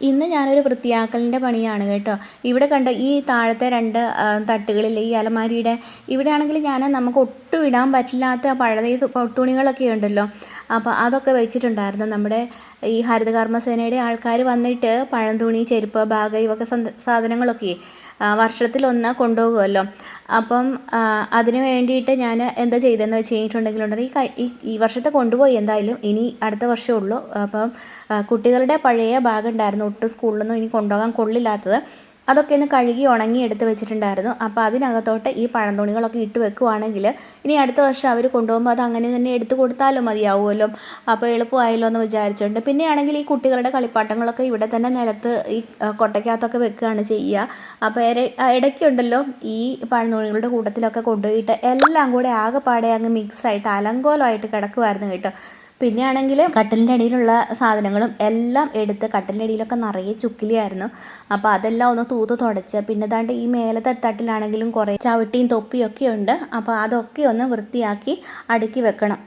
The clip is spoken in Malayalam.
ഇന്ന് ഞാനൊരു വൃത്തിയാക്കലിന്റെ പണിയാണ് കേട്ടോ. ഇവിടെ കണ്ട ഈ താഴത്തെ രണ്ട് തട്ടുകളിൽ ഈ അലമാരിയുടെ ഇവിടെ ആണെങ്കിൽ ഞാൻ നമുക്ക് ഒട്ടും ഇടാൻ പറ്റില്ലാത്ത പഴയ തുണികളൊക്കെ ഉണ്ടല്ലോ. അപ്പോൾ അതൊക്കെ വെച്ചിട്ടുണ്ടായിരുന്നു. നമ്മുടെ ഈ ഹരിതകർമ്മസേനയുടെ ആൾക്കാർ വന്നിട്ട് പഴംതുണി ചെരുപ്പ് ബാഗ് ഇവൊക്കെ സാധനങ്ങളൊക്കെ വർഷത്തിലൊന്ന് കൊണ്ടുപോകുമല്ലോ. അപ്പം അതിന് വേണ്ടിയിട്ട് ഞാൻ എന്താ ചെയ്തതെന്ന് വെച്ച് കഴിഞ്ഞിട്ടുണ്ടെങ്കിലുണ്ടെങ്കിൽ ഈ ഈ ഈ വർഷത്തെ കൊണ്ടുപോയി എന്തായാലും ഇനി അടുത്ത വർഷമേ ഉള്ളൂ. അപ്പം കുട്ടികളുടെ പഴയ ബാഗ് ഉണ്ടായിരുന്നു. ഒട്ടും സ്കൂളിലൊന്നും ഇനി കൊണ്ടുപോകാൻ കൊള്ളില്ലാത്തത് അതൊക്കെ ഒന്ന് കഴുകി ഉണങ്ങി എടുത്ത് വെച്ചിട്ടുണ്ടായിരുന്നു. അപ്പോൾ അതിനകത്തോട്ട് ഈ പഴംതുണികളൊക്കെ ഇട്ട് വെക്കുവാണെങ്കിൽ ഇനി അടുത്ത വർഷം അവർ കൊണ്ടുപോകുമ്പോൾ അത് അങ്ങനെ തന്നെ എടുത്ത് കൊടുത്താലും മതിയാവുമല്ലോ. അപ്പോൾ എളുപ്പമായല്ലോ എന്ന് വിചാരിച്ചുകൊണ്ട് പിന്നെയാണെങ്കിൽ ഈ കുട്ടികളുടെ കളിപ്പാട്ടങ്ങളൊക്കെ ഇവിടെ തന്നെ നിലത്ത് ഈ കൊട്ടയ്ക്കകത്തൊക്കെ വെക്കുകയാണ് ചെയ്യുക. അപ്പോൾ ഇടയ്ക്കുണ്ടല്ലോ ഈ പഴംതുണികളുടെ കൂട്ടത്തിലൊക്കെ കൊണ്ടുപോയിട്ട് എല്ലാം കൂടെ ആകെപ്പാടെ അങ്ങ് മിക്സായിട്ട് അലങ്കോലമായിട്ട് കിടക്കുമായിരുന്നു കേട്ടോ. പിന്നെ ആണെങ്കിൽ കട്ടലിന്റെ അടിയിലുള്ള സാധനങ്ങളും എല്ലാം എടുത്ത് കട്ടലിന്റെ അടിയിലൊക്കെ നിറയെ ചുക്കിലിയായിരുന്നു. അപ്പോൾ അതെല്ലാം ഒന്ന് തൂത്ത് തുടച്ച് പിന്നെ ദാണ്ട് ഈ മേലത്തെ തട്ടിലാണെങ്കിലും കുറേ ചവിട്ടിയും തൊപ്പിയൊക്കെ ഉണ്ട് അപ്പോൾ അതൊക്കെ ഒന്ന് വൃത്തിയാക്കി അടുക്കി വെക്കണം.